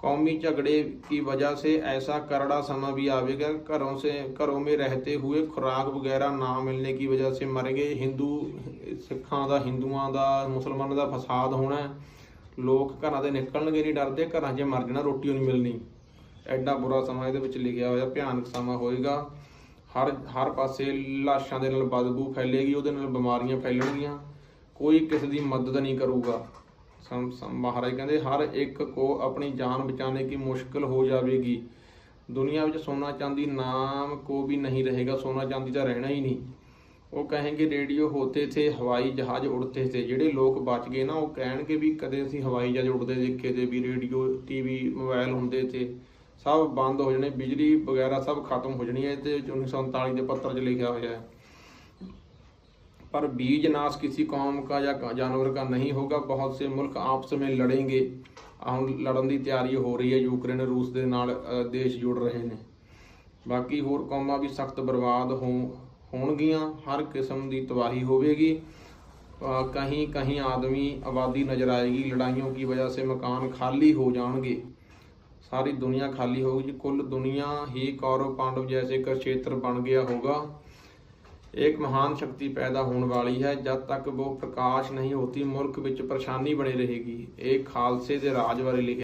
कौमी झगड़े की वजह से ऐसा करड़ा समा भी आवेगा घरों से घरों में रहते हुए खुराक वगैरह ना मिलने की वजह से मरेंगे ਹਿੰਦੂ ਸਿੱਖਾਂ ਦਾ ਹਿੰਦੂਆਂ ਦਾ ਮੁਸਲਮਾਨਾਂ ਦਾ ਫਸਾਦ ਹੋਣਾ ਹੈ। ਲੋਕ ਘਰਾਂ ਦੇ ਨਿਕਲਣਗੇ ਨਹੀਂ ਡਰਦੇ ਘਰਾਂ 'ਚ ਮਰ ਜਾਣਾ ਰੋਟੀ ਓ ਨਹੀਂ ਮਿਲਣੀ ਐਡਾ ਬੁਰਾ ਸਮਾਂ ਇਹਦੇ ਵਿੱਚ ਲਿਖਿਆ ਹੋਇਆ ਭਿਆਨਕ ਸਮਾਂ ਹੋਏਗਾ ਹਰ ਹਰ ਪਾਸੇ ਲਾਸ਼ਾਂ ਦੇ ਨਾਲ ਬਦਬੂ ਫੈਲੇਗੀ ਉਹਦੇ ਨਾਲ ਬਿਮਾਰੀਆਂ ਫੈਲਣਗੀਆਂ ਕੋਈ ਕਿਸੇ ਦੀ ਮਦਦ ਨਹੀਂ ਕਰੂਗਾ ਸਮ ਮਹਾਰਾਜ ਕਹਿੰਦੇ, ਹਰ ਇੱਕ ਕੋ ਆਪਣੀ ਜਾਨ ਬਚਾਣੇ ਕੀ ਮੁਸ਼ਕਲ ਹੋ ਜਾਵੇਗੀ। ਦੁਨੀਆ ਵਿੱਚ ਸੋਨਾ ਚਾਂਦੀ ਨਾਮ ਕੋ ਵੀ ਨਹੀਂ ਰਹੇਗਾ, ਸੋਨਾ ਚਾਂਦੀ ਤਾਂ ਰਹਿਣਾ ਹੀ ਨਹੀਂ। ਉਹ ਕਹੇਗੇ, ਰੇਡੀਓ ਹੋਤੇ ਥੇ, ਹਵਾਈ ਜਹਾਜ਼ ਉੜਤੇ ਥੇ। ਜਿਹੜੇ ਲੋਕ ਬਚ ਗਏ ਨਾ, ਉਹ ਕਹਿਣਗੇ ਵੀ ਕਦੇ ਅਸੀਂ ਹਵਾਈ ਜਹਾਜ਼ ਉੜਦੇ ਦੇਖੇ ਤੇ ਵੀ ਰੇਡੀਓ, ਟੀਵੀ ਮੋਬਾਈਲ ਹੁੰਦੇ ਤੇ ਸਭ ਬੰਦ ਹੋ ਜਾਣੇ, ਬਿਜਲੀ ਵਗੈਰਾ ਸਭ ਖਤਮ ਹੋ ਜਾਣੀ ਹੈ। ਤੇ 1947 ਦੇ ਪੱਤਰ 'ਚ ਲਿਖਿਆ ਹੋਇਆ ਹੈ। पर बीज नाश किसी कौम का या जानवर का नहीं होगा ਬਹੁਤ ਸੇ ਮੁਲਕ ਆਪਸ ਵਿੱਚ ਲੜेंगे। ਹੁਣ ਲੜਨ ਦੀ ਤਿਆਰੀ ਹੋ ਰਹੀ ਹੈ। ਯੂਕਰੇਨ, ਰੂਸ ਦੇ ਨਾਲ ਦੇਸ਼ ਜੁੜ ਰਹੇ ਨੇ। ਬਾਕੀ ਹੋਰ ਕੌਮਾਂ ਵੀ ਸਖਤ ਬਰਬਾਦ ਹੋ, ਹੋਣਗੀਆਂ। ਹਰ ਕਿਸਮ ਦੀ ਤਬਾਹੀ ਹੋਵੇਗੀ। ਕਹੀਂ ਕਹੀਂ ਆਦਮੀ ਆਬਾਦੀ ਨਜ਼ਰ ਆਏਗੀ। ਲੜਾਈਆਂ ਕੀ ਵਜ੍ਹਾ ਸੇ ਮਕਾਨ ਖਾਲੀ ਹੋ ਜਾਣਗੇ? सारी दुनिया खाली होगी कुल दुनिया ही कौरव पांडव जैसे का क्षेत्र बन गया होगा एक महान शक्ति पैदा होने वाली है जब तक वो प्रकाश नहीं होती मुल्क ਵਿੱਚ ਪਰੇਸ਼ਾਨੀ ਬਣੀ ਰਹੇਗੀ ਇਹ ਖਾਲਸੇ ਦੇ ਰਾਜ ਬਾਰੇ ਲਿਖਿਆ